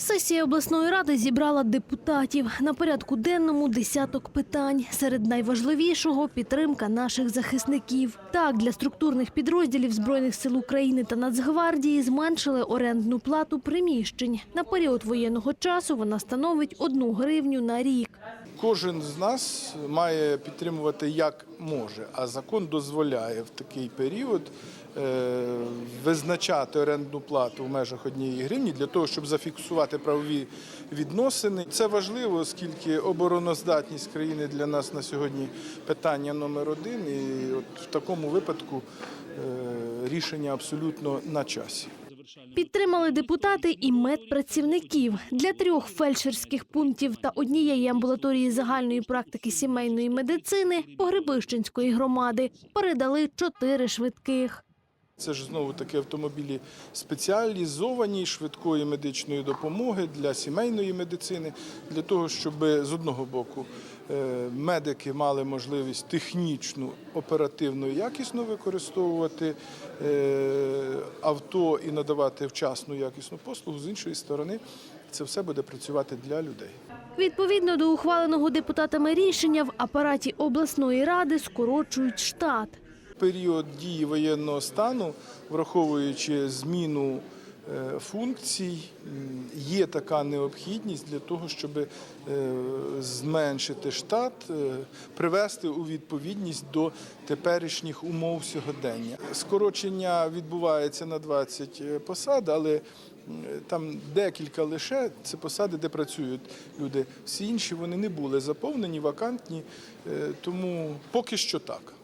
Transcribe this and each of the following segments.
Сесія обласної ради зібрала депутатів. На порядку денному десяток питань. Серед найважливішого підтримка наших захисників. Так, для структурних підрозділів Збройних сил України та Нацгвардії зменшили орендну плату приміщень. На період воєнного часу вона становить одну гривню на рік. Кожен з нас має підтримувати як може, а закон дозволяє в такий період визначати орендну плату в межах однієї гривні для того, щоб зафіксувати правові відносини. Це важливо, оскільки обороноздатність країни для нас на сьогодні питання номер один. І от в такому випадку е, рішення абсолютно на часі. Підтримали депутати і медпрацівників. Для трьох фельдшерських пунктів та однієї амбулаторії загальної практики сімейної медицини Погребищенської громади передали чотири швидких. Це ж знову таки автомобілі спеціалізовані швидкої медичної допомоги для сімейної медицини, для того, щоб з одного боку е, медики мали можливість технічну, оперативно і якісно використовувати е, авто і надавати вчасну якісну послугу. З іншої сторони, це все буде працювати для людей. Відповідно до ухваленого депутатами рішення в апараті обласної ради скорочують штат. Період дії воєнного стану, враховуючи зміну е, функцій, є така необхідність для того, щоб е, зменшити штат, е, привести у відповідність до теперішніх умов сьогодення. Скорочення відбувається на 20 посад, але там декілька лише це посади, де працюють люди. Всі інші вони не були заповнені, вакантні, тому поки що так.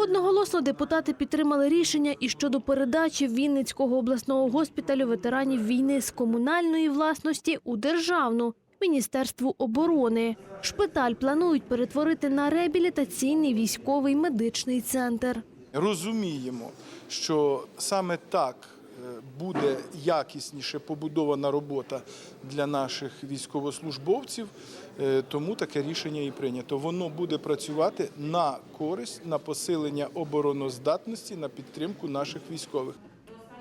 Одноголосно депутати підтримали рішення і щодо передачі Вінницького обласного госпіталю ветеранів війни з комунальної власності у державну Міністерству оборони. Шпиталь планують перетворити на реабілітаційний військовий медичний центр. розуміємо, що саме так буде якісніше побудована робота для наших військовослужбовців, е, тому таке рішення і прийнято. Воно буде працювати на користь, на посилення обороноздатності, на підтримку наших військових.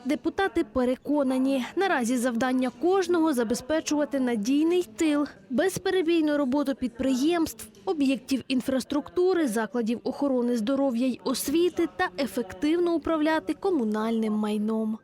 Депутати переконані, наразі завдання кожного забезпечувати надійний тил, безперебійну роботу підприємств, об'єктів інфраструктури, закладів охорони здоров'я й освіти та ефективно управляти комунальним майном.